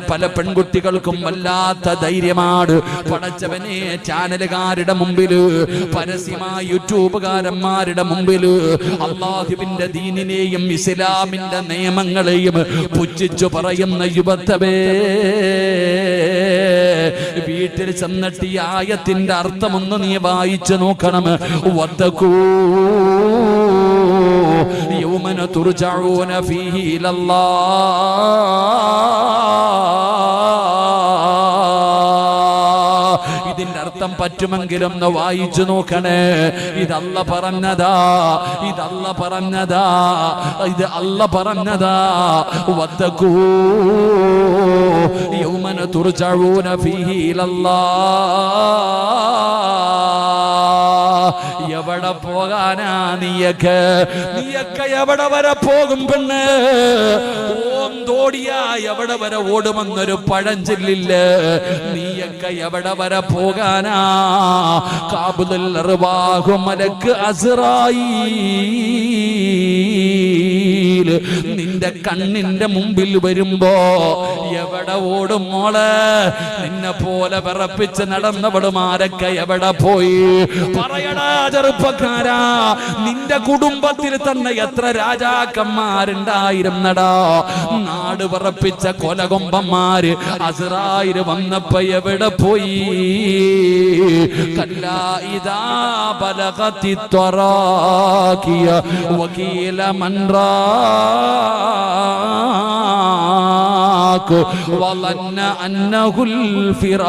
പല പെൺകുട്ടികൾക്കും വല്ലാത്ത ധൈര്യമാണ്. പടച്ചവനെ ചാനലുകാരുടെ മുമ്പിൽ പരസ്യമായ യൂട്യൂബുകാരന്മാരുടെ മുമ്പിൽ അള്ളാഹുവിന്റെ ദീനിനെയും ഇസ്ലാമിന്റെ നിയമങ്ങളെയും പുച്ഛിച്ചു പറയുന്ന യുവത്തവേ വീട്ടിൽ ചെന്നിട്ട് ഈ ആയത്തിന്റെ അർത്ഥമൊന്ന് നീ വായിച്ചു നോക്കണം. വത്തക്കൂ യൗമന തുർജഊന ഫീഹി ഇലല്ലാഹ് ഇതിന്റെ അർത്ഥം പറ്റുമെങ്കിലും ഒന്ന് വായിച്ചു നോക്കണേ. ഇതല്ല പറഞ്ഞതാ ഇതല്ല പറഞ്ഞതാ ഇത് അല്ല പറഞ്ഞതാ. വത്തക്കൂ യൗമന തുർജഊന ഫീഹി എവിടെ പോകാനാ നീയക്ക്? നീയക്ക എവിടെ വരെ പോകും പെണ്ണ്? ഓം തോടിയാ എവിടെ വരെ ഓടുമെന്നൊരു പഴഞ്ചൊല്ലില്ല. നീയൊക്കെ എവിടെ വരെ പോകാനാ? കാബുദൽ മലക്ക് അസറായി നിന്റെ കണ്ണിന്റെ മുമ്പിൽ വരുമ്പോ എവിടെ ഓടും മോൾ? നിന്നെ പോലെ വിറപ്പിച്ച് നടന്നവളുമാരൊക്കെ എവിടെ പോയി? പറയടാ ചെറുപ്പക്കാരാ നിന്റെ കുടുംബത്തിൽ തന്നെ എത്ര രാജാക്കന്മാരുണ്ടായിരുന്നടാ? നാട് വിറപ്പിച്ച കൊലകൊമ്പന്മാര് അസറായിര് വന്നപ്പോ എവിടെ പോയി കല്ല ഇതാ ബലകത്തി ത്വറാക്കിയ വകീല مراك وظن أنه الفراق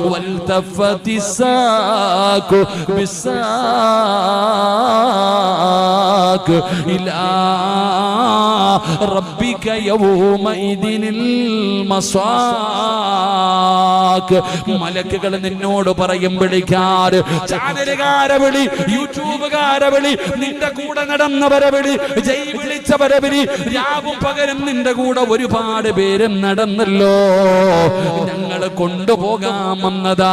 والتفت الساك بالساك إلى ربك يومئذ المصاك മലക്കുകൾ നിന്നോട് പറയും വിളിക്കാറ് ചാനലുകാരെ വിളി യൂട്യൂബുകാരെ വിളി നിന്റെ കൂടെ നടന്നവരെ വിളി ജയ് വിളിച്ചവരെ വിളി രാവും പകരം നിന്റെ കൂടെ ഒരുപാട് പേരും നടന്നല്ലോ ഞങ്ങൾ കൊണ്ടുപോകാമെന്നതാ